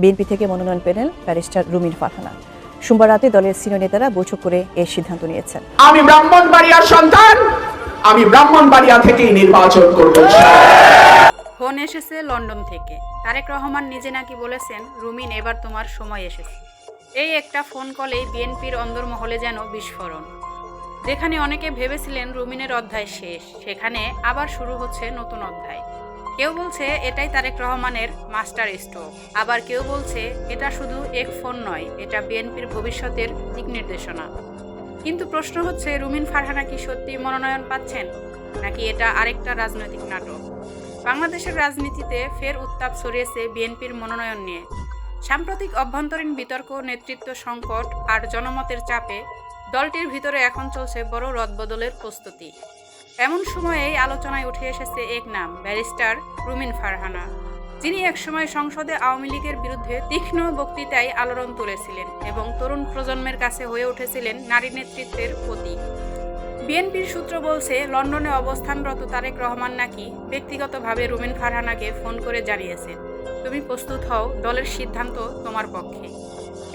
BNP থেকে মনোনয়ন পেলেন ব্যারিস্টার রুমিন ফারহানা। সোমবার রাতে দলের সিনিয়র নেতারা বৈঠক করে এই সিদ্ধান্ত নিয়েছেন। আমি ব্রাহ্মণবাড়িয়ার সন্তান আমি ব্রাহ্মণবাড়িয়া থেকেই নির্বাচন করব। ফোন এসেছে লন্ডন থেকে। তারেক রহমান নিজে নাকি বলেছেন রুমিন এবার তোমার সময় এসেছে। এই একটা ফোন কলেই বিএনপির অন্দরমহলে যেন বিস্ফোরণ। যেখানে অনেকে ভেবেছিলেন রুমিনের অধ্যায় শেষ সেখানে আবার শুরু হচ্ছে নতুন অধ্যায়। কেউ বলছে এটাই তারেক রহমানের মাস্টার স্ট্রোক। আবার কেউ বলছে এটা শুধু এক ফোন নয়, এটা বিএনপির ভবিষ্যতের দিক নির্দেশনা। কিন্তু প্রশ্ন হচ্ছে, রুমিন ফারহানা কি সত্যি মনোনয়ন পাচ্ছেন? নাকি এটা আরেকটা রাজনৈতিক নাটক? বাংলাদেশের রাজনীতিতে ফের উত্তাপ ছড়িয়েছে বিএনপির মনোনয়ন নিয়ে। সাম্প্রতিক অভ্যন্তরীণ বিতর্ক, নেতৃত্ব সংকট আর জনমতের চাপে দলটির ভিতরে এখন চলছে বড় রদবদলের প্রস্তুতি। এমন সময়েই আলোচনায় উঠে এসেছে এক নাম, ব্যারিস্টার রুমিন ফারহানা। যিনি একসময় সংসদে আওয়ামী লীগের বিরুদ্ধে তীক্ষ্ণ বক্তৃতায় আলোড়ন তুলেছিলেন এবং তরুণ প্রজন্মের কাছে হয়ে উঠেছিলেন নারী নেতৃত্বের প্রতীক বিএনপির সূত্র বলছে, লন্ডনে অবস্থানরত তারেক রহমান নাকি ব্যক্তিগতভাবে রুমিন ফারহানাকে ফোন করে জানিয়েছেন তুমি প্রস্তুত হও, দলের সিদ্ধান্ত তোমার পক্ষে।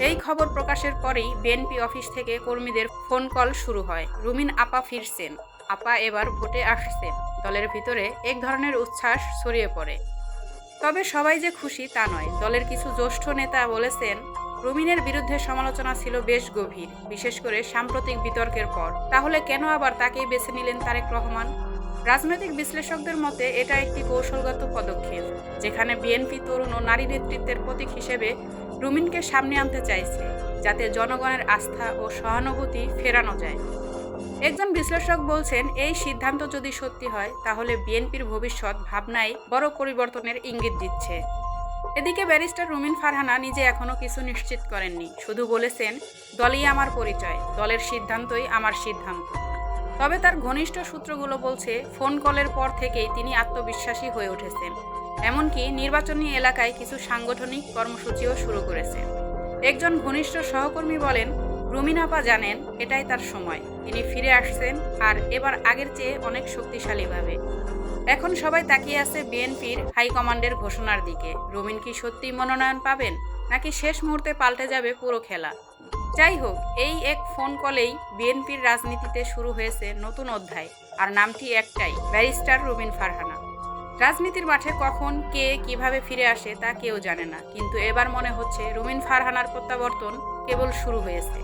এই খবর প্রকাশের পরেই বিএনপি অফিস থেকে কর্মীদের ফোন কল শুরু হয়। রুমিন আপা ফিরছেন। আপা এবার ভোটে আসছেন দলের ভিতরে এক ধরনের উচ্ছ্বাস ছড়িয়ে পড়ে। তবে সবাই যে খুশি তা নয়। দলের কিছু জ্যেষ্ঠ নেতা বলেছেন, রুমিনের বিরুদ্ধে সমালোচনা ছিল বেশ গভীর, বিশেষ করে সাম্প্রতিক বিতর্কের পর। তাহলে কেন আবার তাকেই বেছে নিলেন তারেক রহমান? রাজনৈতিক বিশ্লেষকদের মতে এটা একটি কৌশলগত পদক্ষেপ, যেখানে বিএনপি তরুণ ও নারী নেতৃত্বের প্রতীক হিসেবে রুমিনকে সামনে আনতে চাইছে, যাতে জনগণের আস্থা ও সহানুভূতি ফেরানো যায়। একজন বিশ্লেষক বলছেন, এই সিদ্ধান্ত যদি সত্যি হয়, তাহলে বিএনপির ভবিষ্যৎ ভাবনায় বড় পরিবর্তনের ইঙ্গিত দিচ্ছে। এদিকে ব্যারিস্টার রুমিন ফারহানা নিজে এখনও কিছু নিশ্চিত করেননি। শুধু বলেছেন, দলই আমার পরিচয়, দলের সিদ্ধান্তই আমার সিদ্ধান্ত। তবে তার ঘনিষ্ঠ সূত্রগুলো বলছে, ফোন কলের পর থেকেই তিনি আত্মবিশ্বাসী হয়ে উঠেছেন। এমনকি নির্বাচনী এলাকায় কিছু সাংগঠনিক কর্মসূচিও শুরু করেছেন। একজন ঘনিষ্ঠ সহকর্মী বলেন রুমিন আপা জানেন এটাই তার সময়। তিনি ফিরে আসছেন আর এবার আগের চেয়ে অনেক শক্তিশালীভাবে। এখন সবাই তাকিয়ে আছে বিএনপির হাইকমান্ডের ঘোষণার দিকে। রুমিন কি সত্যি মনোনয়ন পাবেন, নাকি শেষ মুহূর্তে পাল্টে যাবে পুরো খেলা? যাই হোক, এই এক ফোন কলেই বিএনপির রাজনীতিতে শুরু হয়েছে নতুন অধ্যায়, আর নামটি একটাই, ব্যারিস্টার রুবিন ফারহানা। রাজনীতির মাঠে কখন, কে, কীভাবে ফিরে আসে তা কেউ জানে না, কিন্তু এবার মনে হচ্ছে রুমিন ফারহানার প্রত্যাবর্তন কেবল শুরু হয়েছে।